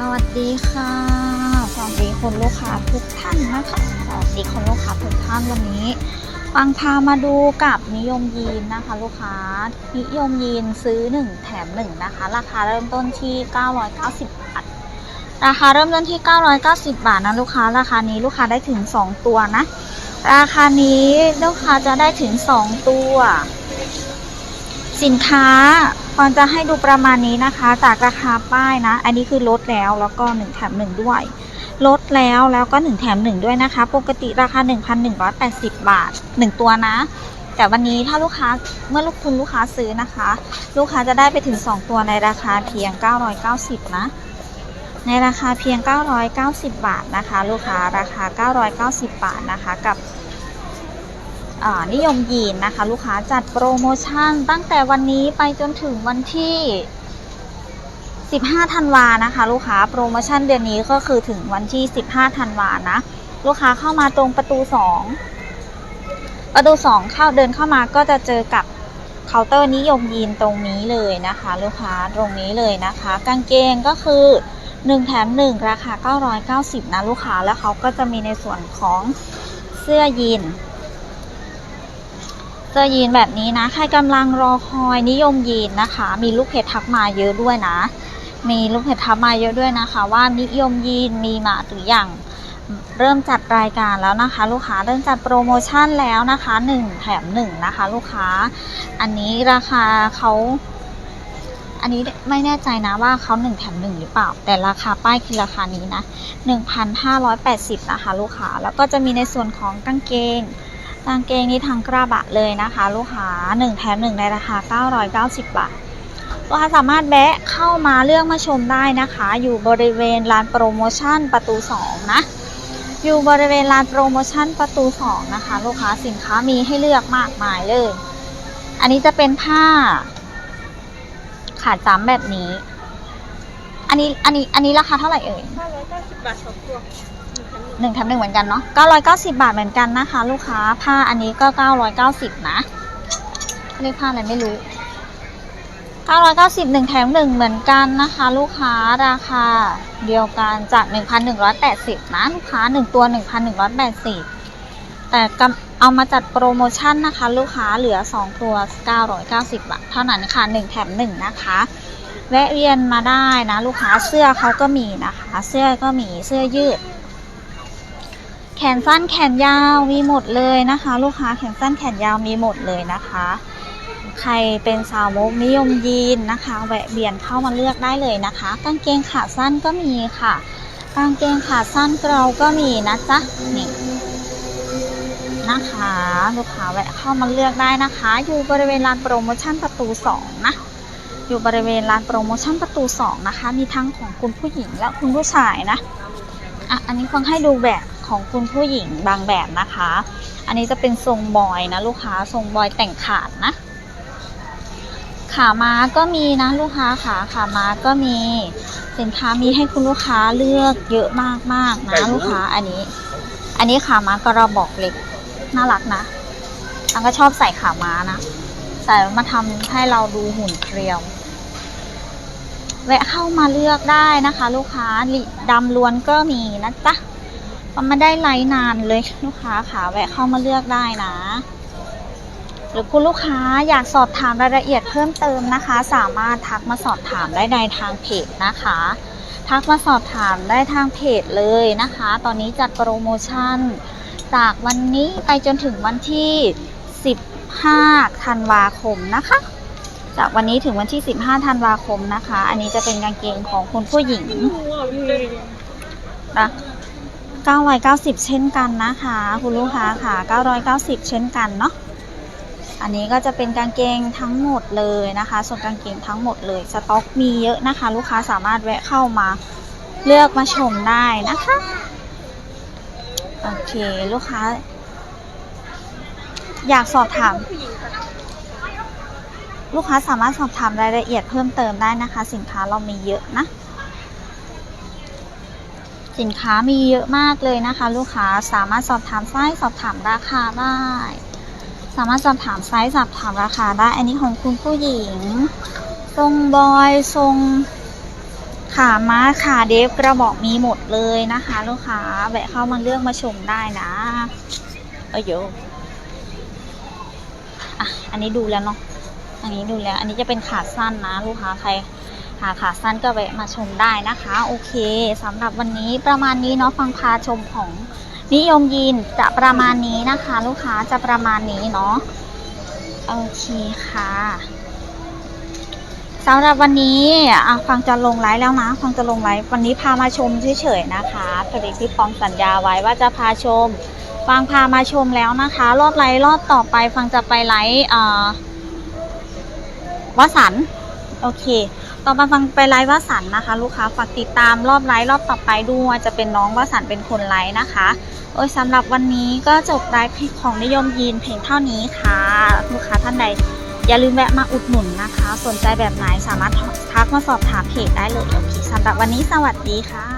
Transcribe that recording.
สวัสดีค่ะ สวัสดีคุณลูกค้าทุกท่านนะคะ สวัสดีคุณลูกค้าทุกท่านวันนี้ฟังพามาดูกับนิยมยีนนะคะ ลูกค้า นิยมยีนซื้อ 1 แถม 1 นะคะ ราคาเริ่มต้นที่ 990 บาท ราคาเริ่มต้นที่ 990 บาทนะลูกค้า ราคานี้ลูกค้าได้ถึง 2 ตัวนะ ราคานี้ลูกค้าจะได้ถึง 2 ตัว สินค้า พรจะให้ดูประมาณนี้นะคะ จากราคาป้ายนะ อันนี้คือลดแล้วแล้วก็1แถม1ด้วย ลดแล้วแล้วก็ 1 แถม 1 ด้วยนะคะ ปกติราคา 1,180 บาท 1 ตัวนะ แต่วันนี้ถ้าลูกค้าเมื่อลูกคุณลูกค้าซื้อนะคะ ลูกค้าจะได้ไปถึง 2 ตัวในราคาเพียง 990 นะ ในราคาเพียง 990 บาทนะคะ ลูกค้าราคา 990 บาทนะคะกับ นิยมยีนนะคะ ลูกค้าจัดโปรโมชั่น ตั้งแต่วันนี้ไปจนถึงวันที่ 15 ธันวานะคะ ลูกค้าโปรโมชั่นเดือนนี้ก็คือถึงวันที่ 15 ธันวานะ ลูกค้าเข้ามาตรงประตู 2 ประตู 2 เข้าเดินเข้ามาก็จะเจอกับเคาน์เตอร์นิยมยีนตรงนี้เลยนะคะ ลูกค้าตรงนี้เลยนะคะ กางเกงก็คือ 1 แถม 1 ราคา 990 นะ ลูกค้าแล้วเขาก็จะมีในส่วนของเสื้อยีน เสื้อยีนแบบนี้นะ ใครกำลังรอคอยนิยมยีนนะคะ มีลูกเพจทักมาเยอะด้วยนะ มีลูกเพจทักมาเยอะด้วยนะคะ ว่านิยมยีนมีมาหรือยังเริ่มจัดรายการแล้วนะคะ ลูกค้าเริ่มจัดโปรโมชั่นแล้วนะคะ 1 แถม1นะคะ ลูกค้า อันนี้ราคาเขาอันนี้ไม่แน่ใจนะว่าเขา1แถม1หรือเปล่า แต่ราคาป้ายคือราคานี้นะ 1,580 นะคะ ลูกค้า แล้วก็จะมีในส่วนของกางเกง กางเกงนี้ทางกระบะเลยนะคะ ลูกค้า1แถม1ในราคา 990 บาทลูกค้าสามารถแวะเข้ามาเลือกมาชมได้นะคะ อยู่บริเวณลานโปรโมชั่นประตู 2 นะ อยู่บริเวณลานโปรโมชั่นประตู 2 นะคะ ลูกค้าสินค้ามีให้เลือกมากมายเลย อันนี้จะเป็นผ้า ขาดจ้ำแบบนี้ อันนี้อันนี้อันนี้ราคาเท่าไหร่เอ่ย590บาทสองตัว หนึ่งแถมหนึ่งเหมือนกันเนาะ990บาทเหมือนกันนะคะ ลูกค้าผ้าอันนี้ก็990นะเรียกผ้าอะไรไม่รู้990หนึ่งแถมหนึ่งเหมือนกันนะคะ ลูกค้าราคาเดียวกันจาก1,180นะลูกค้า1ตัว1,180แต่เอามาจัดโปรโมชั่นนะคะ ลูกค้าเหลือ2ตัว990บาทเท่านั้นค่ะ1แถม1นะคะแวะเวียนมาได้นะ ลูกค้าเสื้อเขาก็มีนะคะ เสื้อก็มีเสื้อยืด แขนสั้นแขนยาวมีหมดเลยนะคะ ลูกค้าแขนสั้นแขนยาวมีหมดเลยนะคะ ใครเป็นสาวมกนิยมยีนนะคะ แวะเบียนเข้ามาเลือกได้เลยนะคะกางเกงขาสั้นก็มีค่ะกางเกงขาสั้นเราก็มีนะจ๊ะนี่นะคะ ลูกค้าแวะเข้ามาเลือกได้นะคะ อยู่บริเวณลานโปรโมชั่นประตู2นะอยู่บริเวณลานโปรโมชั่นประตู2นะคะ มีทั้งของคุณผู้หญิงและคุณผู้ชายนะอะอันนี้ฟังให้ดูแบบ ของคุณผู้หญิงบางแบบนะคะ อันนี้จะเป็นทรงบอยนะลูกค้าทรงบอยแต่งขาดนะ ขาม้าก็มีนะลูกค้าขาขาม้าก็มีสินค้ามีให้คุณลูกค้าเลือกเยอะมากๆนะลูกค้าอันนี้ อันนี้ขาม้ากระบอกเหล็กน่ารักนะอันก็ชอบใส่ขาม้านะใส่แล้วมาทำให้เราดูหุ่นเพรียวแวะเข้ามาเลือกได้นะคะ ลูกค้าลิดำล้วนก็มีนะจ๊ะ มันไม่ได้ไลฟ์นานเลยลูกค้าค่ะแวะเข้ามาเลือกได้นะ หรือคุณลูกค้าอยากสอบถามรายละเอียดเพิ่มเติมนะคะ สามารถทักมาสอบถามได้ในทางเพจนะคะ ทักมาสอบถามได้ทางเพจเลยนะคะ ตอนนี้จัดโปรโมชั่น จากวันนี้ไปจนถึงวันที่ 15ธันวาคมนะคะจากวันนี้ถึงวันที่ 15 ธันวาคมนะคะ อันนี้จะเป็นกางเกงของคุณผู้หญิงนะ 990 เช่นกันนะคะ คุณลูกค้าค่ะ990 เช่นกันเนาะอันนี้ก็จะเป็นกางเกงทั้งหมดเลยนะคะ ส่วนกางเกงทั้งหมดเลยสต็อกมีเยอะนะคะ ลูกค้าสามารถแวะเข้ามาเลือกมาชมได้นะคะโอเคลูกค้า อยากสอบถาม ลูกค้าสามารถสอบถามรายละเอียดเพิ่มเติมได้นะคะ สินค้าเรามีเยอะนะ สินค้ามีเยอะมากเลยนะคะ ลูกค้าสามารถสอบถามไซส์สอบถามราคาได้ สามารถสอบถามไซส์สอบถามราคาได้ อันนี้ของคุณผู้หญิง ทรงบอยทรงขาม้าขาเดฟกระบอกมีหมดเลยนะคะ ลูกค้าแวะเข้ามาเลือกมาชมได้นะเอ้ยโยอะอันนี้ดูแล้วเนาะอันนี้ดูแล้ว อันนี้จะเป็นขาสั้นนะ ลูกค้าใคร หาขาสั้นก็แวะมาชมได้นะคะ โอเคสำหรับวันนี้ประมาณนี้เนาะฟังพาชมของนิยมยีนจะประมาณนี้นะคะ ลูกค้าจะประมาณนี้เนาะโอเคค่ะสำหรับวันนี้ฟังจะลงไลฟ์แล้วนะฟังจะลงไลฟ์วันนี้พามาชมเฉยๆนะคะผลิตที่ฟองสัญญาไว้ว่าจะพาชมฟังพามาชมแล้วนะคะ รอบไลฟ์รอบต่อไปฟังจะไปไลฟ์วสันต์ โอเค ต่อมาฟังไปไลฟ์วสันนะคะ ลูกค้าฝากติดตามรอบไลฟ์รอบต่อไปด้วยจะเป็นน้องวสันเป็นคนไลฟ์นะคะ โอ้ยสำหรับวันนี้ก็จบไลฟ์ของนิยมยีนเพียงเท่านี้ค่ะ ลูกค้าท่านใด อย่าลืมแวะมาอุดหนุนนะคะ สนใจแบบไหนสามารถทักมาสอบถามเพจได้เลยโอเคสำหรับวันนี้สวัสดีค่ะ